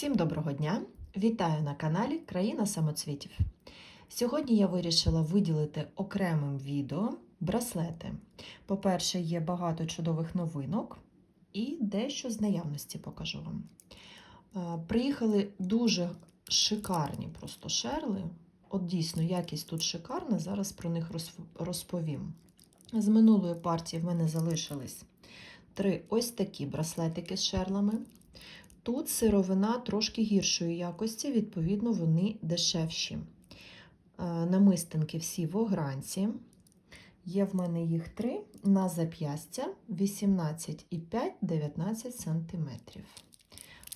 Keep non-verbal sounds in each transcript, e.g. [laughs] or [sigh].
Всім доброго дня! Вітаю на каналі Країна самоцвітів. Сьогодні я вирішила виділити окремим відео браслети. По-перше, є багато чудових новинок і дещо з наявності покажу вам. Е, Приїхали дуже шикарні просто шерли. От дійсно, якість тут шикарна, зараз про них розповім. З минулої партії в мене залишились три ось такі браслетики з шерлами. Тут сировина трошки гіршої якості, відповідно, вони дешевші. Е, Намистинки всі в огранці. Є в мене їх три на зап'ястя 18,5 19 см.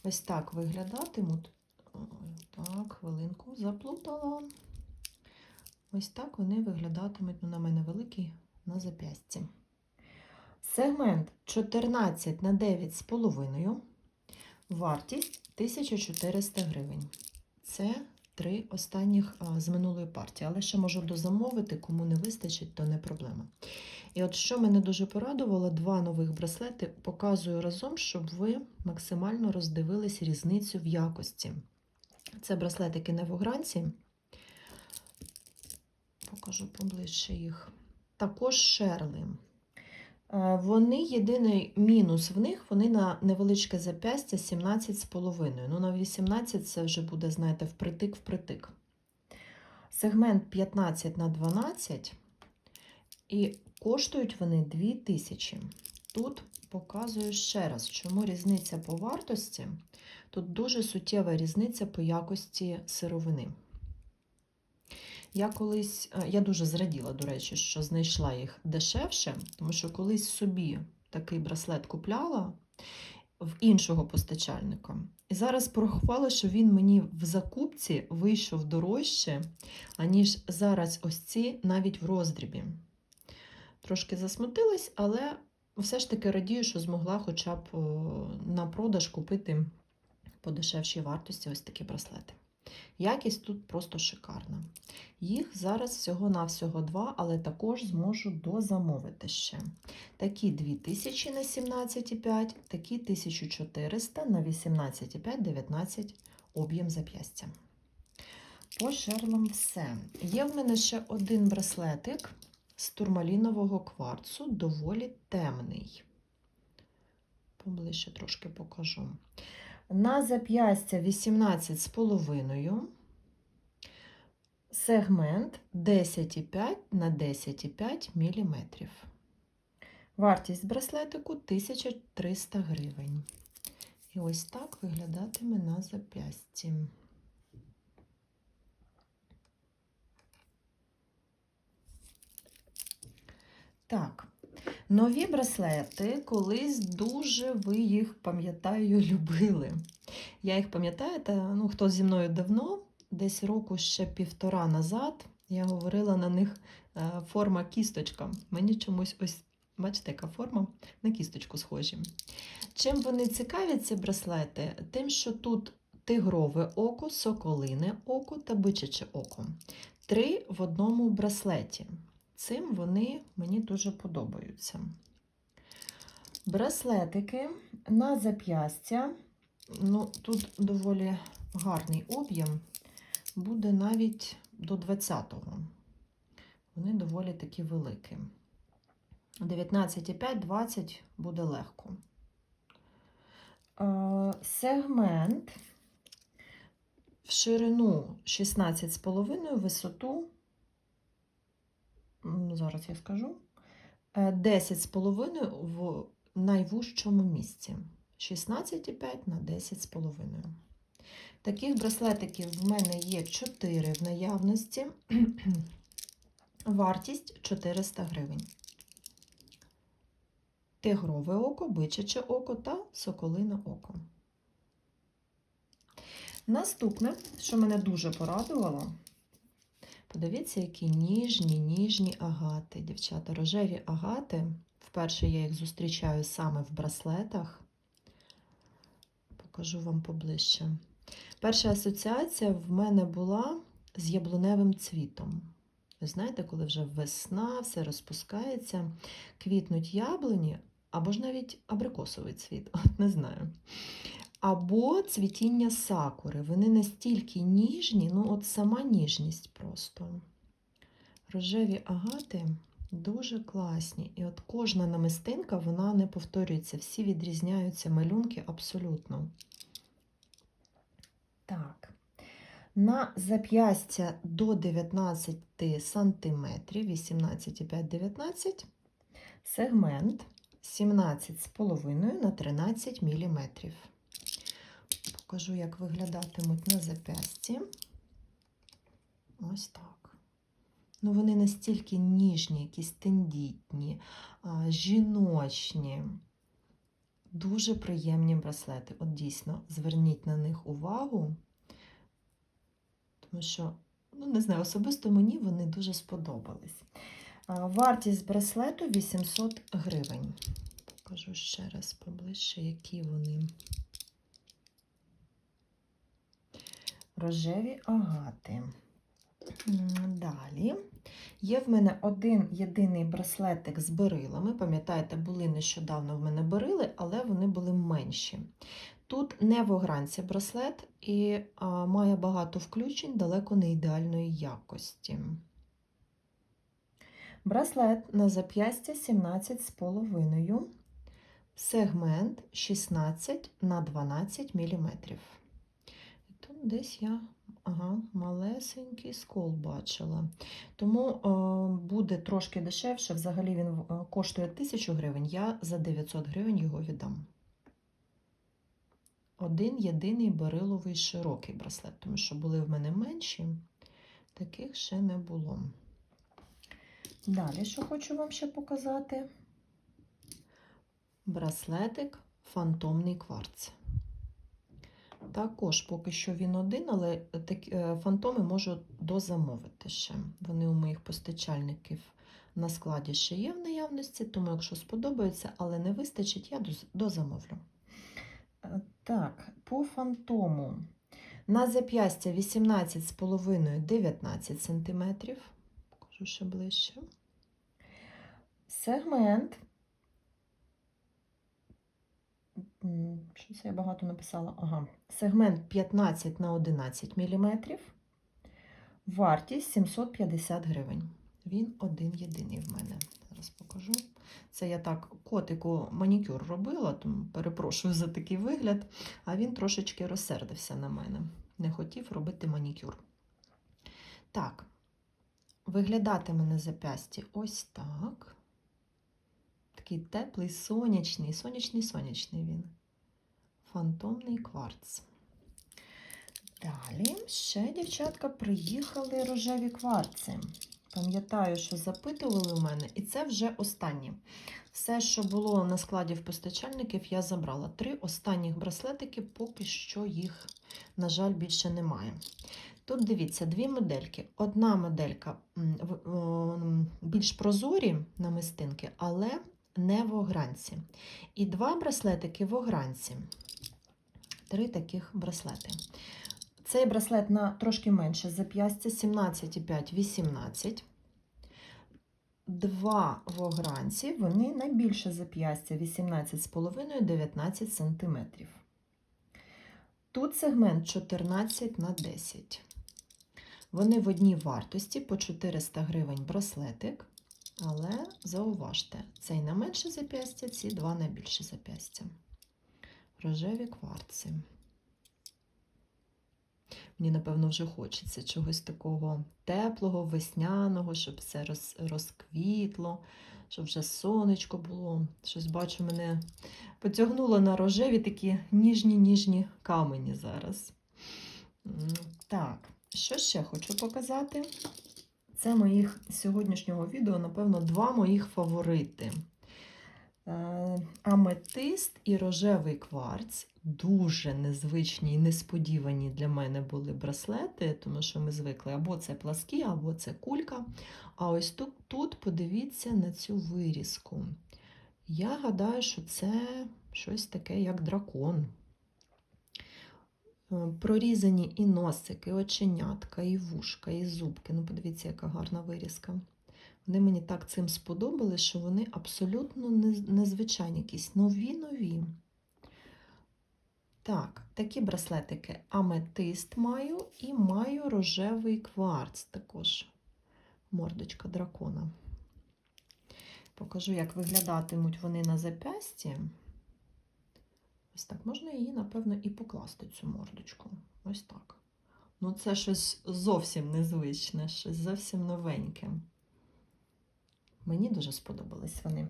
Ось так виглядатимуть. Так, хвилинку заплутала. Ось так вони виглядатимуть. Ну, на мене великий на зап'ясті. Сегмент 14 на 9,5. Вартість 1400 гривень. Це три останніх з минулої партії, але ще можу дозамовити, кому не вистачить, то не проблема. І от що мене дуже порадувало, два нових браслети показую разом, щоб ви максимально роздивились різницю в якості. Це браслетики не в. Покажу поближче їх. Також шерли. Вони єдиний мінус в них, вони на невеличке зап'ястя 17,5. Ну, на 18 це вже буде, знаєте, впритик-впритик. Сегмент 15 на 12 і коштують вони 2000. Тут показую ще раз, чому різниця по вартості. Тут дуже суттєва різниця по якості сировини. Я колись, е, я дуже зраділа, до речі, що знайшла їх дешевше, тому що колись собі такий браслет купляла в іншого постачальника. І зараз порахувала, що він мені в закупці вийшов дорожче, аніж зараз ось ці навіть в роздрібі. Трошки засмутилась, але все ж таки радію, що змогла хоча б на продаж купити по дешевшій вартості ось такі браслети. Якість тут просто шикарна. Їх зараз всього-навсього два, але також зможу дозамовити ще. Такі 2000 на 17,5, такі 1400 на 18,5, 19 об'єм зап'ястя. По шерлам все. Є в мене ще один браслетик з турмалінового кварцу, доволі темний. Поближче трошки покажу. На зап'ястя 18,5. Сегмент 10,5 на 10,5 мм. Вартість браслетику 1300 гривень. І ось так виглядатиме на зап'ясті. Так, нові браслети, колись дуже ви їх, пам'ятаю, [laughs] любили. Я їх пам'ятаю, та, ну, хто зі мною давно, десь року ще півтора назад, я говорила на них е, форма кісточка. Мені чомусь ось, бачите, яка форма на кісточку схожі. Чим вони цікаві, ці браслети? Тим, що тут тигрове око, соколине око та бичаче око. Три в одному браслеті. Цим вони мені дуже подобаються. Браслетики на зап'ястя. Ну, тут доволі гарний об'єм, буде навіть до 20-го. Вони доволі такі великі. 19,5-20 буде легко. Е, Сегмент в ширину 16,5, висоту, зараз я скажу, е, 10,5 в найвужчому місці. 16,5 на 10,5. Таких браслетиків в мене є 4 в наявності. Вартість 400 гривень. Тигрове око, бичаче око та соколине око. Наступне, що мене дуже порадувало, подивіться, які ніжні, ніжні агати. Дівчата, рожеві агати. Вперше я їх зустрічаю саме в браслетах. Покажу вам поближче. Перша асоціація в мене була з яблуневим цвітом. Ви знаєте, коли вже весна, все розпускається, квітнуть яблуні, або ж навіть абрикосовий цвіт, [laughs] от не знаю. Або цвітіння сакури. Вони настільки ніжні, ну от сама ніжність просто. Рожеві агати дуже класні. І от кожна намистинка, вона не повторюється. Всі відрізняються малюнки абсолютно. Так. На зап'ястя до 19 см, 18,5-19 сегмент 17,5 на 13 мм. Покажу, як виглядатимуть на зап'ясті. Ось так. Ну, вони настільки ніжні, якісь тендітні, жіночні. Дуже приємні браслети. От дійсно, зверніть на них увагу, тому що, ну, не знаю, особисто мені вони дуже сподобались. Вартість браслету 800 гривень. Покажу ще раз поближче, які вони. Рожеві агати. Далі. Є в мене один єдиний браслетик з берилами. Пам'ятаєте, були нещодавно в мене берили, але вони були менші. Тут не в огранці браслет і а, має багато включень, далеко не ідеальної якості. Браслет на зап'ястя 17,5, сегмент 16 на 12 мм. Десь я ага, малесенький скол бачила. Тому е, буде трошки дешевше. Взагалі він е, коштує 1000 гривень, я за 900 гривень його віддам. Один єдиний бариловий широкий браслет, тому що були в мене менші, таких ще не було. Далі, що хочу вам ще показати? Браслетик фантомний кварц. Також поки що він один, але такі, е, фантоми можу дозамовити ще. Вони у моїх постачальників на складі ще є в наявності, тому якщо сподобається, але не вистачить, я дозамовлю. Е, Так, по фантому. На зап'ястя 18,5-19 см. Покажу ще ближче. Сегмент. Щось я багато написала. Ага. Сегмент 15 на 11 мм. Вартість 750 гривень. Він один єдиний в мене. Зараз покажу. Це я так котику манікюр робила, тому перепрошую за такий вигляд. А він трошечки розсердився на мене. Не хотів робити манікюр. Так, виглядатиме на зап'ясті ось так. Такий теплий, сонячний, сонячний, сонячний він. Фантомний кварц. Далі ще, дівчатка, приїхали рожеві кварци. Пам'ятаю, що запитували у мене, і це вже останні. Все, що було на складі в постачальників, я забрала. Три останніх браслетики, поки що їх, на жаль, більше немає. Тут дивіться, дві модельки. Одна моделька більш прозорі намистинки, але не в огранці. І два браслетики в огранці. Три таких браслети. Цей браслет на трошки менше зап'ястя 17,5-18. Два в огранці, вони найбільше зап'ястя 18,5-19 см. Тут сегмент 14 на 10. Вони в одній вартості по 400 гривень браслетик. Але зауважте, цей на менше зап'ястя, ці два на більше зап'ястя. Рожеві кварци. Мені, напевно, вже хочеться чогось такого теплого, весняного, щоб все роз, розквітло, щоб вже сонечко було. Щось бачу, мене потягнуло на рожеві такі ніжні-ніжні камені зараз. Так, що ще хочу показати? Це моїх сьогоднішнього відео, напевно, два моїх фаворити. Е, Аметист і рожевий кварц дуже незвичні і несподівані для мене були браслети, тому що ми звикли або це пласкі, або це кулька. А ось тут, тут подивіться на цю вирізку. Я гадаю, що це щось таке, як дракон. Е, Прорізані і носики, і оченятка, і вушка, і зубки. Ну, подивіться, яка гарна вирізка. Вони мені так цим сподобали, що вони абсолютно незвичайні, якісь нові-нові. Так, такі браслетики аметист маю і маю рожевий кварц також. Мордочка дракона. Покажу, як виглядатимуть вони на запясті. Ось так, можна її, напевно, і покласти, цю мордочку. Ось так. Ну, це щось зовсім незвичне, щось зовсім новеньке. Мені дуже сподобались вони.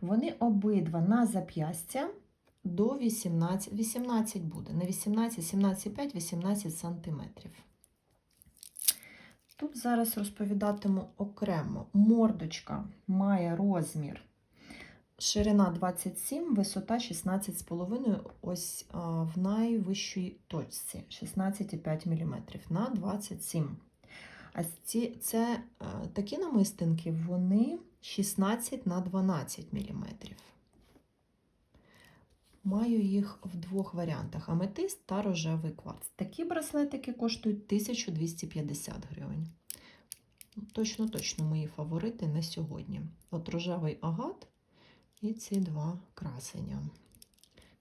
Вони обидва на зап'ястя до 18, 18 буде. Не 18, 17,5, 18 сантиметрів. Тут зараз розповідатиму окремо. Мордочка має розмір ширина 27, висота 16,5, ось а, в найвищій точці 16,5 мм на 27. А ці, це а, такі намистинки, вони 16 на 12 мм. Маю їх в двох варіантах: аметист та рожевий кварц. Такі браслетики коштують 1250 гривень. Точно-точно мої фаворити на сьогодні. От рожевий агат і ці два красення.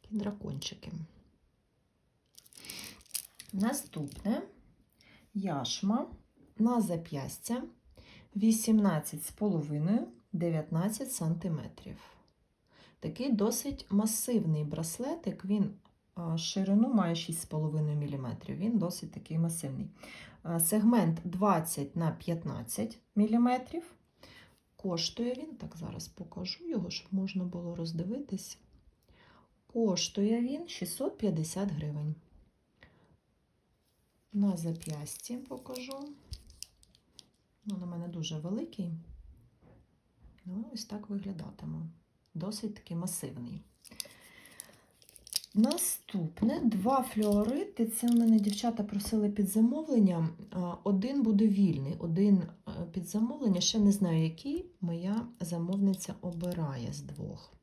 Такі дракончики. Наступне яшма на зап'ястя 18,5 19 см. Такий досить масивний браслетик. Він ширину має 6,5 мм. Він досить такий масивний. Сегмент 20 на 15 мм. Коштує він, так зараз покажу його, щоб можна було роздивитись. Коштує він 650 гривень. На зап'ясті покажу. Ну, на мене дуже великий. Ну, ось так виглядатиме. Досить таки масивний. Наступне два флюорити. Це у мене дівчата просили під замовлення. Один буде вільний, один е, під замовлення. Ще не знаю, який моя замовниця обирає з двох.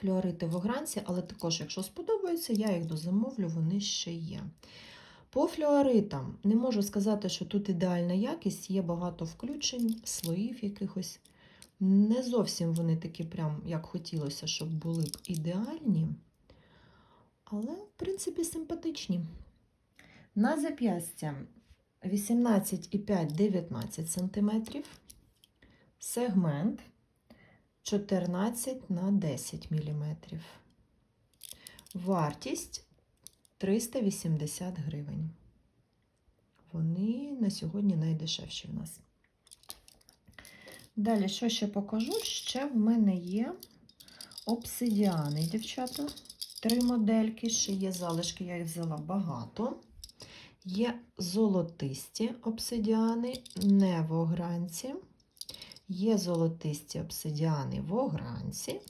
Флюорити в огранці, але також, якщо сподобається, я їх дозамовлю, вони ще є. По флюоритам не можу сказати, що тут ідеальна якість, є багато включень, слоїв якихось. Не зовсім вони такі, прям, як хотілося, щоб були б ідеальні. Але, в принципі, симпатичні. На зап'ястя 18,5-19 см. Сегмент 14 на 10 мм. Вартість 380 гривень. Вони на сьогодні найдешевші в нас. Далі, що ще покажу? Ще в мене є обсидіани, дівчата. Три модельки, ще є залишки, я їх взяла багато. Є золотисті обсидіани, не в огранці. Є золотисті обсидіани в огранці.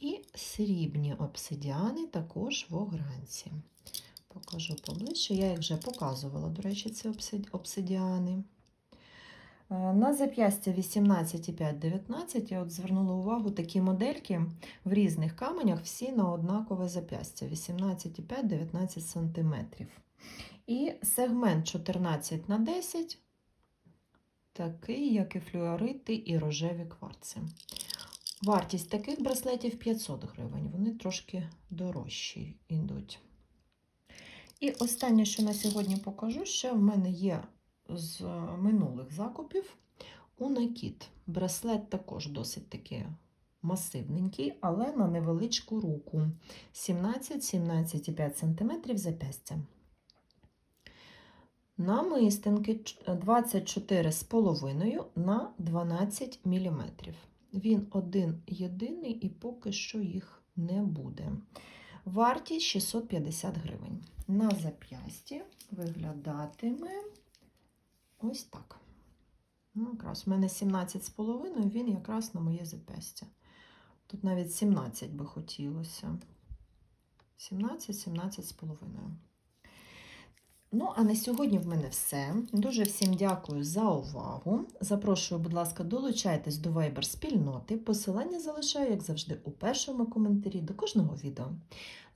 І срібні обсидіани також в огранці. Покажу поближче. Я їх вже показувала, до речі, ці обсидіани. Е, На зап'ястя 18,5-19 я от звернула увагу такі модельки в різних каменях, всі на однакове зап'ястя 18,5-19 см. І сегмент 14 на 10 такий, як і флюорити і рожеві кварци. Вартість таких браслетів 500 гривень, вони трошки дорожчі йдуть. І останнє, що на сьогодні покажу, ще в мене є з минулих закупів Унакіт. Браслет також досить таки масивненький, але на невеличку руку 17-17,5 см запястя. Намистинки 24,5 на 12 мм. Він один єдиний і поки що їх не буде. Вартість 650 гривень. На зап'ясті виглядатиме ось так. Ну, якраз у мене 17,5, він якраз на моє зап'ястя. Тут навіть 17 би хотілося. 17-17,5. Ну, а на сьогодні в мене все. Дуже всім дякую за увагу. Запрошую, будь ласка, долучайтесь до Viber спільноти. Посилання залишаю, як завжди, у першому коментарі до кожного відео.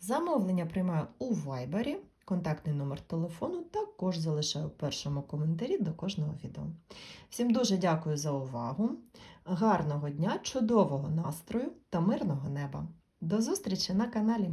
Замовлення приймаю у Viber. Контактний номер телефону також залишаю в першому коментарі до кожного відео. Всім дуже дякую за увагу. Гарного дня, чудового настрою та мирного неба. До зустрічі на каналі!